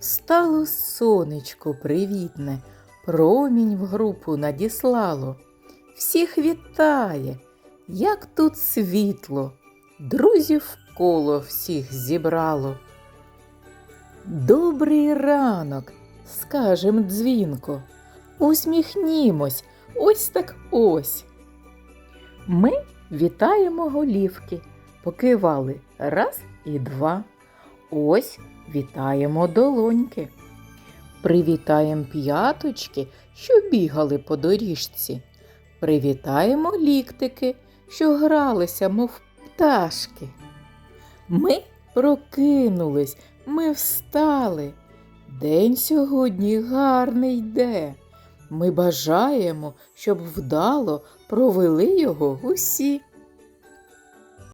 Встало сонечко привітне, промінь в групу надіслало. Всіх вітає, як тут світло, друзів коло всіх зібрало. Добрий ранок, скажем дзвінко. Усміхнімось, ось так ось. Ми вітаємо голівки, покивали раз і два. Ось вітаємо долоньки. Привітаємо п'яточки, що бігали по доріжці. Привітаємо ліктики, що гралися, мов пташки. Ми прокинулись, ми встали. День сьогодні гарний йде. Ми бажаємо, щоб вдало провели його усі.